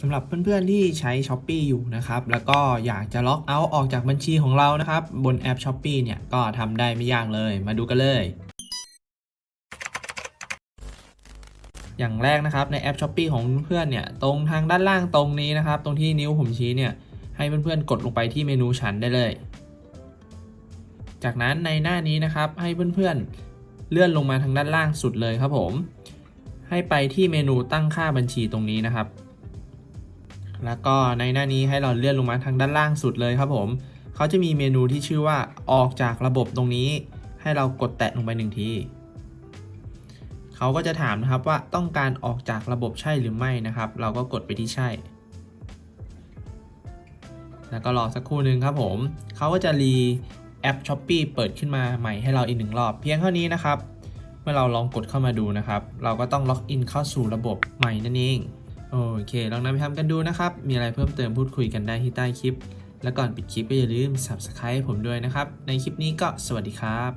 สำหรับเพื่อนๆที่ใช้ s h อ p e e อยู่นะครับ แล้วก็อยากจะล็อกเอาท์ออกจากบัญชีของเรานะครับ บนแอป s h อ p e e เนี่ยก็ทำได้ไม่ยากเลย มาดูกันเลย อย่างแรกนะครับในแอป s h อ p e e ของเพื่อนเนี่ยตรงทางด้านล่างตรงนี้นะครับ ตรงที่นิ้วผมชี้เนี่ยให้เพื่อนๆกดลงไปที่เมนูฉันได้เลย จากนั้นในหน้านี้นะครับให้เพื่อนๆเลื่อนลงมาทางด้านล่างสุดเลยครับผม ให้ไปที่เมนูตั้งค่าบัญชีตรงนี้นะครับ แล้วก็ในหน้านี้ให้เราเลื่อนลงมาทางด้านล่างสุดเลยครับผมเขาจะมีเมนูที่ชื่อว่าออกจากระบบตรงนี้ ให้เรากดแตะลงไปหนึ่งทีเขาก็จะถามนะครับว่าต้องการออกจากระบบใช่หรือไม่นะครับ เราก็กดไปที่ใช่ แล้วก็รอสักครู่หนึ่งครับผมเขาก็จะรีแอป s h อ p e e เปิดขึ้นมาใหม่ให้เราอีกหนึ่งรอบเพียงเท่านี้นะครับ เมื่อเราลองกดเข้ามาดูนะครับ เราก็ต้องล็อกอินเข้าสู่ระบบใหม่นั่นเอง โอเค ลองนำไปทำกันดูนะครับ มีอะไรเพิ่มเติมพูดคุยกันได้ที่ใต้คลิป และก่อนปิดคลิปก็อย่าลืม Subscribe ผมด้วยนะครับ ในคลิปนี้ก็สวัสดีครับ